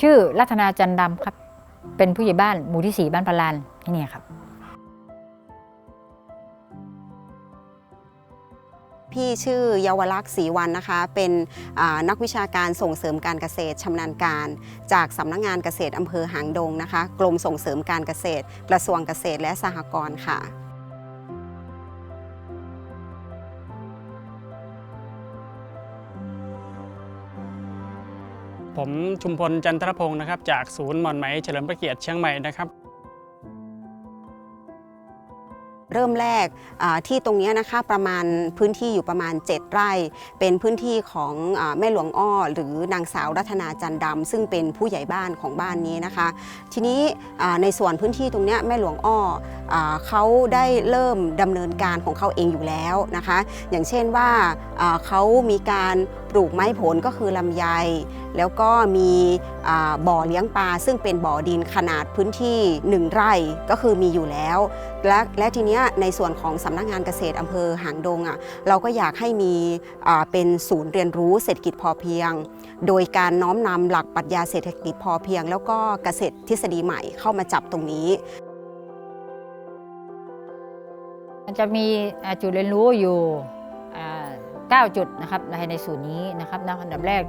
ชื่อรัตนาจันดำครับ เป็นผู้ใหญ่บ้านหมู่ที่สี่บ้านปลานที่นี่ครับ พี่ชื่อเยาวลักษณ์ศรีวันนะคะ เป็นนักวิชาการส่งเสริมการเกษตรชำนาญการ จากสำนักงานเกษตรอำเภอหางดงนะคะ กรมส่งเสริมการเกษตร กระทรวงเกษตรและสหกรณ์ค่ะ ผมชุมพลจันทรพงศ์นะครับ จากศูนย์หมอนไหมเฉลิมพระเกียรติเชียงใหม่นะครับ เริ่มแรกที่ตรงนี้นะคะประมาณพื้นที่อยู่ประมาณ 7 ไร่ เป็นพื้นที่ของแม่หลวงอ้อ หรือนางสาวรัตนาจันดำซึ่งเป็นผู้ใหญ่บ้านของบ้านนี้นะคะ ทีนี้ในส่วนพื้นที่ตรงนี้แม่หลวงอ้อเขาได้เริ่มดำเนินการของเขาเองอยู่แล้วนะคะ อย่างเช่นว่าเขามีการ ปลูกไม้ผลก็คือลำไย แล้วก็มีบ่อเลี้ยงปลา ซึ่งเป็นบ่อดินขนาดพื้นที่ 1 ไร่ก็คือมีอยู่แล้ว และและทีเนี้ยในส่วนของสำนักงานเกษตรอำเภอหางดงอะเราก็อยากให้มีเป็นศูนย์เรียนรู้เศรษฐกิจพอเพียง โดยการน้อมนำหลักปรัชญาเศรษฐกิจพอเพียง แล้วก็เกษตรทฤษฎีใหม่เข้ามาจับตรงนี้จะมีจุดเรียนรู้อยู่ อ่าเก้าจุดนะครับในในส่วนนี้นะครับนะอันดับแรก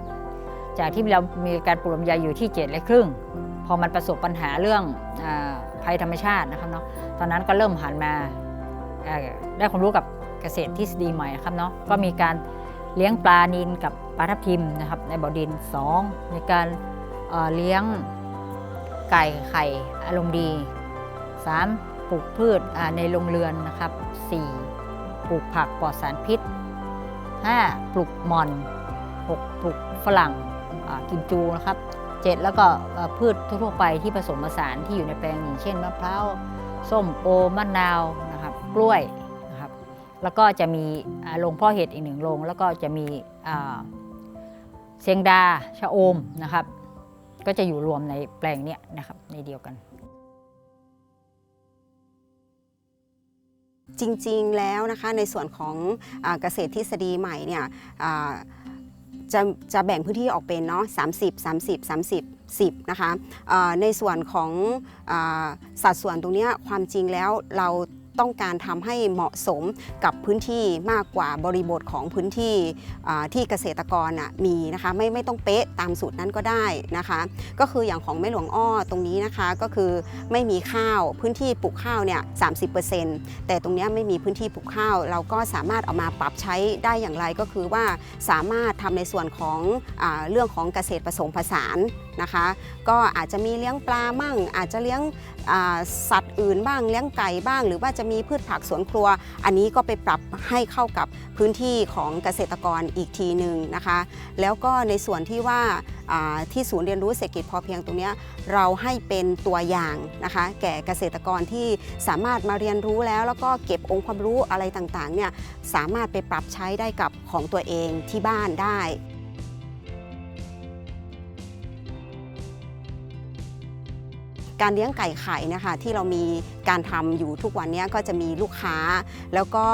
จากที่เรามีการปลูกลำไยอยู่ที่เจ็ดและครึ่ง พอมันประสบปัญหาเรื่องอภัยธรรมชาตินะครับเนาะตอนนั้นก็เริ่มหันมาได้ความรู้กับเกษตรทฤษฎีใหม่นะครับเนาะก็มีการเลี้ยงปลานิลกับปลาทับทิมนะครับในบ่อดิน 2 มีการเเลี้ยงไก่ไข่อารมณ์ดี 3. ปลูกพืชในโรงเรือนนะครับ 4. ปลูกผักปลอดสารพิษ 5. ปลูกมอน 6. ปลูกฝรั่งกิมจูนะครับ 7. แล้วก็พืชทั่วไปที่ผสมผสานที่อยู่ในแปลงอย่างเช่นมะพร้าวส้มโอมะนาวนะครับกล้วยนะครับแล้วก็จะมีโรงพ่อเห็ดอีกหนึ่งโรงแล้วก็จะมีเซียงดาชะโอมนะครับ ก็จะอยู่รวมในแปลงเนี้ยนะครับในเดียวกัน จริงๆแล้วนะคะในส่วนของอเกษตรทฤษฎีใหม่เนี่ยจะจะแบ่งพื้นที่ออกเป็นเนาะ30 30 30 10นะคะในส่วนของอสัดส่วนตรงเนี้ยความจริงแล้วเรา ต้องการทำให้เหมาะสมกับพื้นที่มากกว่าบริบทของพื้นที่ที่เกษตรกรมีนะคะไม่ไม่ต้องเป๊ะตามสูตรนั้นก็ได้นะคะ ก็คืออย่างของแม่หลวงอ้อตรงนี้นะคะก็คือไม่มีข้าวพื้นที่ปลูกข้าวเนี่ย30%แต่ตรงนี้ไม่มีพื้นที่ปลูกข้าว เราก็สามารถเอามาปรับใช้ได้อย่างไรก็คือว่าสามารถทำในส่วนของอเรื่องของเกษตรผสมผสานนะคะ ก็อาจจะมีเลี้ยงปลามั่ง อาจจะเลี้ยงสัตว อื่นบ้างเลี้ยงไก่บ้าง หรือว่าจะมีพืชผักสวนครัว อันนี้ก็ไปปรับให้เข้ากับพื้นที่ของเกษตรกรอีกทีหนึ่งนะคะ แล้วก็ในส่วนที่ว่าที่ศูนย์เรียนรู้เศรษฐกิจพอเพียงตรงนี้เราให้เป็นตัวอย่างนะคะแก่เกษตรกรที่สามารถมาเรียนรู้แล้ว แล้วก็เก็บองค์ความรู้อะไรต่างๆเนี่ยสามารถไปปรับใช้ได้กับของตัวเองที่บ้านได้ การเลี้ยงไก่ไข่นะคะที่เรามีการทำอยู่ทุกวันนี้ก็จะมีลูกค้า แล้วก็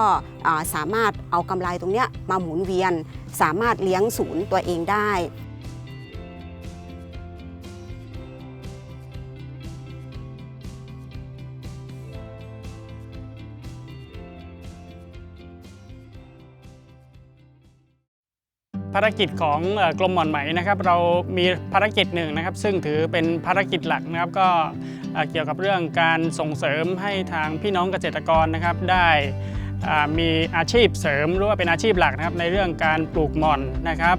สามารถเอากำไรตรงนี้มาหมุนเวียน สามารถเลี้ยงศูนย์ตัวเองได้ารกิจของกรมหม่อนไหมนะครับ เรามีภารกิจหนึ่งนะครับ ซึ่งถือเป็นภารกิจหลักนะครับ ก็เกี่ยวกับเรื่องการส่งเสริมให้ทางพี่น้องเกษตรกรนะครับ ได้มีอาชีพเสริมหรือว่าเป็นอาชีพหลักนะครับในเรื่องการปลูกหม่อนนะครับ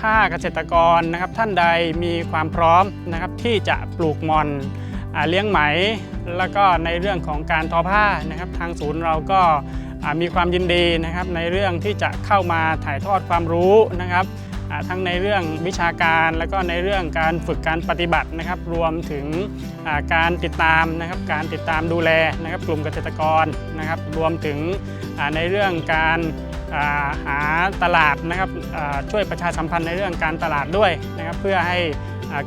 ถ้าเกษตรกรนะครับท่านใดมีความพร้อมนะครับที่จะปลูกหม่อนเลี้ยงไหม แล้วก็ในเรื่องของการทอผ้านะครับ ทางศูนย์เราก็ มีความยินดีนะครับในเรื่องที่จะเข้ามาถ่ายทอดความรู้นะครับทั้งในเรื่องวิชาการแล้วก็ในเรื่องการฝึกการปฏิบัตินะครับ รวมถึงการติดตามนะครับการติดตามดูแลนะครับ กลุ่มเกษตรกรนะครับ รวมถึงในเรื่องการหาตลาดนะครับช่วยประชาสัมพันธ์ในเรื่องการตลาดด้วยนะครับ เพื่อให้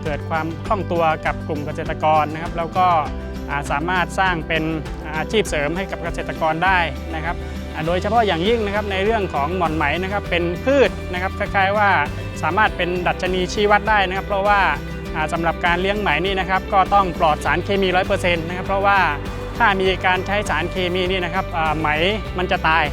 เกิดความคล่องตัวกับกลุ่มเกษตรกรนะครับ แล้วก็ สามารถสร้างเป็นอาชีพเสริมให้กับเกษตรกรได้นะครับโดยเฉพาะอย่างยิ่งนะครับในเรื่องของหม่อนไหมนะครับเป็นพืชนะครับคล้ายๆว่าสามารถเป็นดัชนีชี้วัดได้นะครับ เพราะว่าสำสำหรับการเลี้ยงไหมนี่นะครับก็ต้องปลอดสารเคมี 100%นะครับเพราะว่าถ้ามีการใช้สารเคมีนี่นะครับไหมมันจะตาย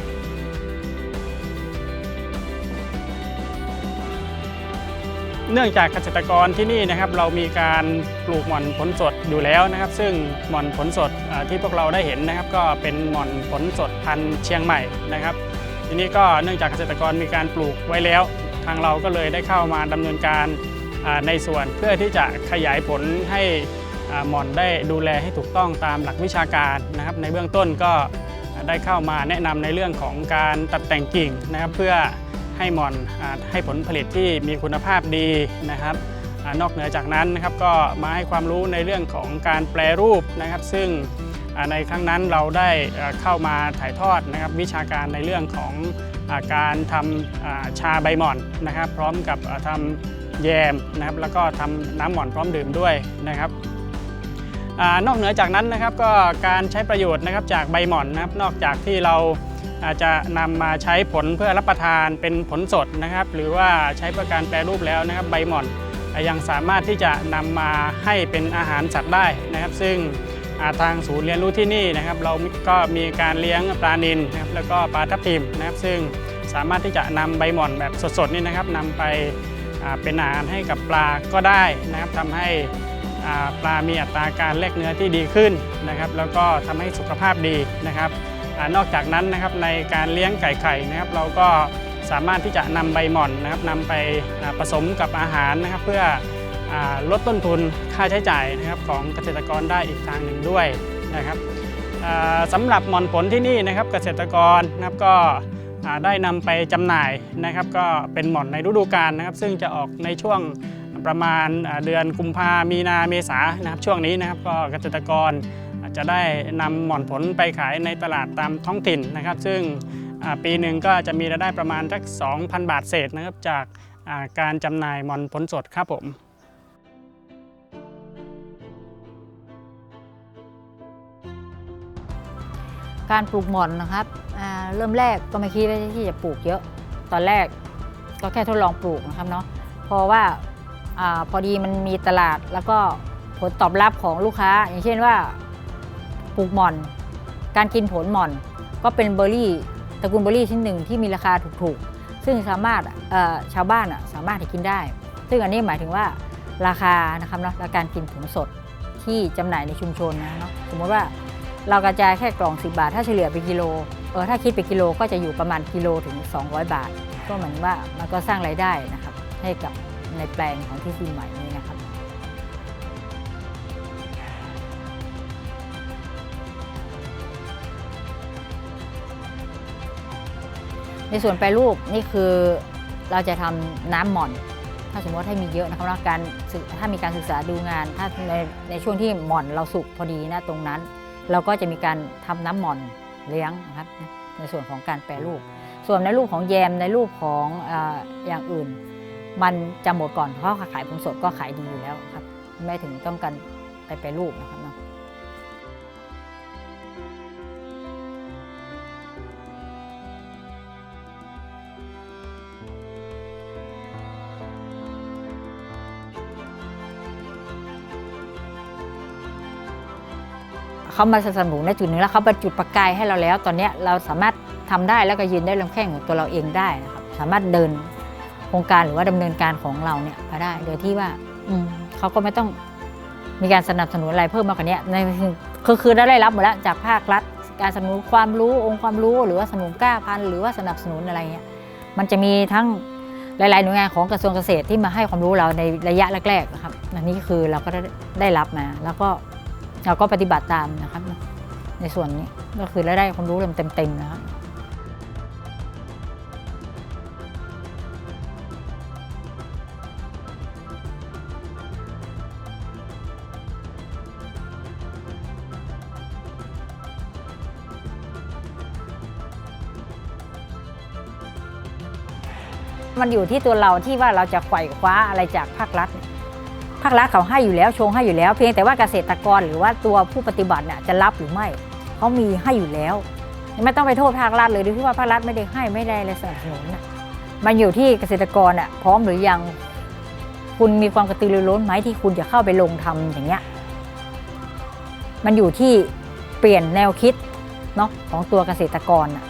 เนื่องจากเกษตรกรที่นี่นะครับเรามีการปลูกหม่อนผลสดอยู่แล้วนะครับ ซึ่งหม่อนผลสดที่พวกเราได้เห็นนะครับ ก็เป็นหม่อนผลสดพันธุ์เชียงใหม่นะครับ ทีนี้ก็เนื่องจากเกษตรกรมีการปลูกไว้แล้ว ทางเราก็เลยได้เข้ามาดำเนินการในส่วนเพื่อที่จะขยายผลให้หม่อนได้ดูแลให้ถูกต้องตามหลักวิชาการนะครับ ในเบื้องต้นก็ได้เข้ามาแนะนำในเรื่องของการตัดแต่งกิ่งนะครับ เพื่อ ให้มอนอให้ผลผลิตที่มีคุณภาพดีนะครับอนอกเหนือจากนั้นนะครับก็มาให้ความรู้ในเรื่องของการแปรรูปนะครับ ซึ่งในครั้งนั้นเราได้เข้ามาถ่ายทอดนะครับวิชาการในเรื่องของอการทำอ่าชาใบหม่อนนะครับ พร้อมกับอ่าทำแยมนะครับ แล้วก็ทำน้ำหม่อนพร้อมดื่มด้วยนะครับอนอกเหนือจากนั้นนะครับก็การใช้ประโยชน์นะครับจากใบหม่อนนะครับ นอกจากที่เรา อาจจะนำมาใช้ผลเพื่อรับประทานเป็นผลสดนะครับ หรือว่าใช้เพื่อการแปรรูปแล้วนะครับใบหม่อนยังสามารถที่จะนำมาให้เป็นอาหารสัตว์ได้นะครับ ซึ่งาทางศูนย์เรียนรู้ที่นี่นะครับ เราก็มีการเลี้ยงปลานิลนะครับแล้วก็ปลาทับทิมนะครับ ซึ่งสามารถที่จะนำใบหม่อนแบบสดๆนี่นะครับนำไปเป็นอาหารให้กับปลาก็ได้นะครับทำให้ปลามีอัตราการแลกเนื้อที่ดีขึ้นนะครับ แล้วก็ทำให้สุขภาพดีนะครับ นอกจากนั้นนะครับในการเลี้ยงไก่ไข่นะครับเราก็สามารถที่จะนำใบหม่อนนะครับนำไปผสมกับอาหารนะครับ เพื่ออลดต้นทุนค่าใช้จ่ายนะครับของเกษตรกรได้อีกทางหนึ่งด้วยนะครับสำหรับหม่อนผลที่นี่นะครับเกษตรกรนะครับก็ได้นำไปจำหน่ายนะครับ ก็เป็นหม่อนในฤดูกาลนะครับ ซึ่งจะออกในช่วงประมาณเดือนกุมภามีนาเมษานะครับช่วงนี้นะครับก็เกษตรกร จะได้นำหม่อนผลไปขายในตลาดตามท้องถิ่นนะครับ ซึ่งปีหนึ่งก็จะมีรายได้ประมาณสัก 2,000 บาทเศษนะครับ จากการจำหน่ายหม่อนผลสดครับผมการปลูกหม่อนนะครับเริ่มแรกก็ไม่คิดว่าที่จะปลูกเยอะ ตอนแรกก็แค่ทดลองปลูกนะครับเนาะเพราะว่าอาพอดีมันมีตลาดแล้วก็ผลตอบรับของลูกค้า อย่างเช่นว่า ปลูกหม่อน การกินผลหม่อน ก็เป็นเบอร์รี่ตระกูลเบอร์รี่ชิ้นหนึ่งที่มีราคาถูกๆ ซึ่งสามารถชาวบ้านสามารถที่กินได้ ซึ่งอันนี้หมายถึงว่าราคานะครับเนาะและการกินผลสดที่จำหน่ายในชุมชนนะเนาะสมมติว่าเรากระจายแค่กล่อง 10 บาท ถ้าเฉลี่ยเป็นกิโลเออถ้าคิดเป็นกิโลก็จะอยู่ประมาณกิโลถึง 200 บาท ก็เหมือนว่ามันก็สร้างรายได้นะครับให้กับในแปลงของที่ซีใหม่นี้นะครับ ในส่วนแปรรูปนี่คือเราจะทำน้ำหม่อน ถ้าสมมติให้มีเยอะนะครับแล้วการถ้ามีการศึกษาดูงาน ถ้าในในช่วงที่หม่อนเราสุกพอดีนะตรงนั้น เราก็จะมีการทำน้ำหม่อนเลี้ยงนะครับ ในส่วนของการแปรรูป ส่วนในรูปของแยมในรูปของออย่างอื่น มันจะหมดก่อนเพราะขายผลสดก็ขายดีอยู่แล้วครับไม่ถึงต้องการไปแปรรูปนะครับ เขามาสนับสนุนในจุดหนึ่งแล้วเขาเป็นจุดประกายให้เราแล้ว ตอนนี้เราสามารถทำได้แล้วก็ยืนได้ลำแข้งของตัวเราเองได้นะครับสามารถเดินโครงการหรือว่าดำเนินการของเราเนี่ยมาได้ โดยที่ว่าอืเขาก็ไม่ต้องมีการสนับสนุนอะไรเพิ่มมากกว่านี้ในคือคือได้รับหมดแล้วจากภาครัฐ การสนับสนุนความรู้องค์ความรู้หรือว่าสนับสนุนกล้าพันหรือว่าสนับสนุนอะไรเงี้ยมันจะมีทั้งหลาย ๆ หน่วยงานของกระทรวงเกษตรที่มาให้ความรู้เราในระยะแรก ๆ นะครับ อันนี้คือเราก็ได้ได้รับมาแล้วก็ เราก็ปฏิบัติตามนะครับ ในส่วนนี้ก็คือได้ความรู้เต็มๆนะครับมันอยู่ที่ตัวเราที่ว่าเราจะไขว่คว้าอะไรจากภาครัฐ ภาครัฐเขาให้อยู่แล้วชงให้อยู่แล้ว เพียงแต่ว่าเกษตรกรหรือว่าตัวผู้ปฏิบัติน่ะจะรับหรือไม่เขามีให้อยู่แล้ว ไม่ต้องไปโทษภาครัฐเลยที่ว่าภาครัฐไม่ได้ให้ไม่ได้อะไรสนับสนุนมันอยู่ที่เกษตรกรอะพร้อมหรือยังคุณมีความกระตือรือร้นไหมที่คุณจะเข้าไปลงทำอย่างเงี้ยมันอยู่ที่เปลี่ยนแนวคิดเนาะของตัวเกษตรกรอะ